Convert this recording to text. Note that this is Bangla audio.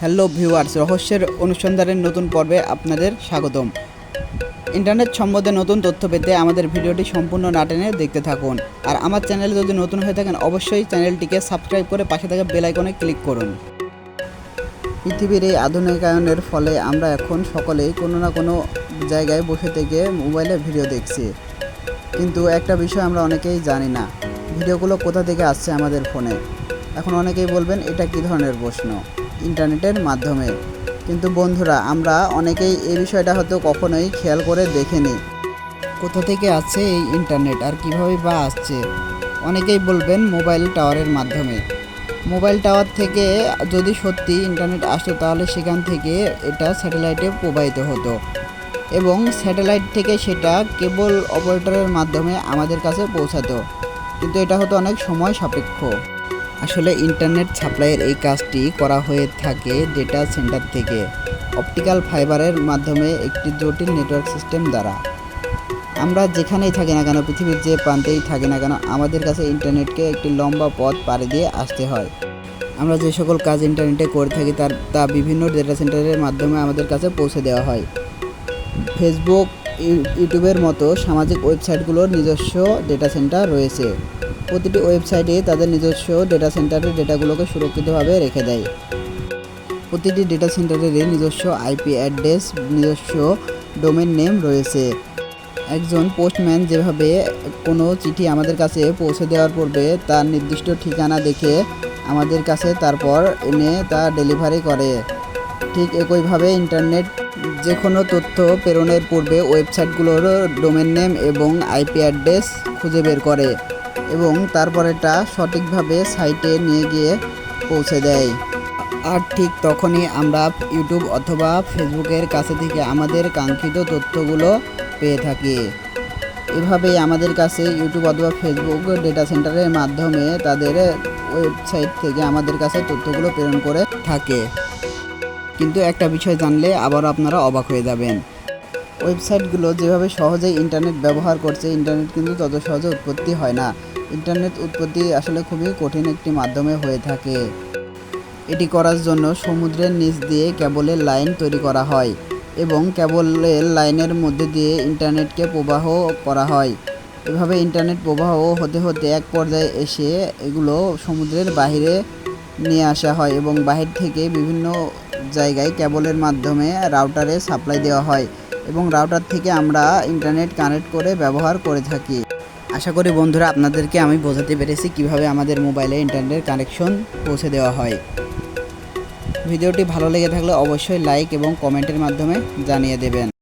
হ্যালো ভিউয়ার্স, রহস্যের অনুসন্ধানের নতুন পর্বে আপনাদের স্বাগতম। ইন্টারনেট সম্বন্ধে নতুন তথ্য পেতে আমাদের ভিডিওটি সম্পূর্ণ না টেনে দেখতে থাকুন। আর আমার চ্যানেলে যদি নতুন হয়ে থাকেন, অবশ্যই চ্যানেলটিকে সাবস্ক্রাইব করে পাশে থাকা বেল আইকনে ক্লিক করুন। পৃথিবীর এই আধুনিকায়নের ফলে আমরা এখন সকলেই কোনো না কোনো জায়গায় বসে থেকে মোবাইলে ভিডিও দেখছি। কিন্তু একটা বিষয় আমরা অনেকেই জানি না, ভিডিওগুলো কোথা থেকে আসছে আমাদের ফোনে? এখন অনেকেই বলবেন, এটা কী ধরনের প্রশ্ন? ইন্টারনেটের মাধ্যমে। কিন্তু বন্ধুরা, আমরা অনেকেই এই বিষয়টা হয়তো কখনোই খেয়াল করে দেখিনি। কোথা থেকে আসছে এই ইন্টারনেট আর কীভাবে বা আসছে? অনেকেই বলবেন মোবাইল টাওয়ারের মাধ্যমে। মোবাইল টাওয়ার থেকে যদি সত্যি ইন্টারনেট আসতো, তাহলে সেখান থেকে এটা স্যাটেলাইটে প্রবাহিত হতো। এবং স্যাটেলাইট থেকে সেটা কেবল অপারেটরের মাধ্যমে আমাদের কাছে পৌঁছাতো। কিন্তু এটা হতো অনেক সময় সাপেক্ষ। আসলে ইন্টারনেট সাপ্লাইয়ের এই কাজটি করা হয়ে থাকে ডেটা সেন্টার থেকে অপটিক্যাল ফাইবারের মাধ্যমে একটি জটিল নেটওয়ার্ক সিস্টেম দ্বারা। আমরা যেখানেই থাকি না কেন, পৃথিবীর যে প্রান্তেই থাকি না কেন, আমাদের কাছে ইন্টারনেটকে একটি লম্বা পথ পাড়ি দিয়ে আসতে হয়। আমরা যে সকল কাজ ইন্টারনেটে করে থাকি, তার, তা বিভিন্ন ডেটা সেন্টারের মাধ্যমে আমাদের কাছে পৌঁছে দেওয়া হয়। ফেসবুক ইউটিউবের মতো সামাজিক ওয়েবসাইটগুলোর নিজস্ব ডেটা সেন্টার রয়েছে। প্রতিটি ওয়েবসাইটে তাদের নিজস্ব ডেটা সেন্টারের ডেটাগুলোকে সুরক্ষিতভাবে রেখে দেয়। প্রতিটি ডেটা সেন্টারেরই নিজস্ব আইপি অ্যাড্রেস নিজস্ব ডোমেন নেম রয়েছে। একজন পোস্টম্যান যেভাবে কোনো চিঠি আমাদের কাছে পৌঁছে দেওয়ার পূর্বে তার নির্দিষ্ট ঠিকানা দেখে আমাদের কাছে তারপর এনে তা ডেলিভারি করে। ঠিক একইভাবে ইন্টারনেট যে কোনো তথ্য প্রেরণের পূর্বে ওয়েবসাইটগুলোর ডোমেন নেম এবং আইপি অ্যাড্রেস খুঁজে বের করে। এবং তারপর এটা সঠিকভাবে সাইটে নিয়ে গিয়ে পৌঁছে দেয়। আর ঠিক তখনই আমরা ইউটিউব অথবা ফেসবুকের কাছে থেকে আমাদের কাঙ্ক্ষিত তথ্যগুলো পেয়ে থাকি। এভাবেই আমাদের কাছে ইউটিউব অথবা ফেসবুক ডেটা সেন্টারের মাধ্যমে তাদের ওয়েবসাইট থেকে আমাদের কাছে তথ্যগুলো প্রেরণ করে থাকে। কিন্তু একটা বিষয় জানলে আবার আপনারা অবাক হয়ে যাবেন। ওয়েবসাইটগুলো যেভাবে সহজেই ইন্টারনেট ব্যবহার করছে, ইন্টারনেট কিন্তু তত সহজে উৎপত্তি হয় না। ইন্টারনেট উৎপত্তি আসলে খুবই কঠিন একটি মাধ্যমে হয়ে থাকে। এটি করার জন্য সমুদ্রের নিচ দিয়ে কেবলের লাইন তৈরি করা হয় এবং কেবলের লাইনের মধ্যে দিয়ে ইন্টারনেটকে প্রবাহ করা হয়। এভাবে ইন্টারনেট প্রবাহ হতে হতে এক পর্যায়ে এসে এগুলো সমুদ্রের বাইরে নিয়ে আসা হয় এবং বাহির থেকে বিভিন্ন জায়গায় কেবলের মাধ্যমে রাউটারে সাপ্লাই দেওয়া হয় এবং রাউটার থেকে আমরা ইন্টারনেট কানেক্ট করে ব্যবহার করে থাকি। আশা করি বন্ধুরা আপনাদেরকে আমি বোঝাতে পেরেছি কীভাবে আমাদের মোবাইলে ইন্টারনেট কানেকশন পৌঁছে দেওয়া হয়। ভিডিওটি ভালো লেগে থাকলে অবশ্যই লাইক এবং কমেন্টের মাধ্যমে জানিয়ে দেবেন।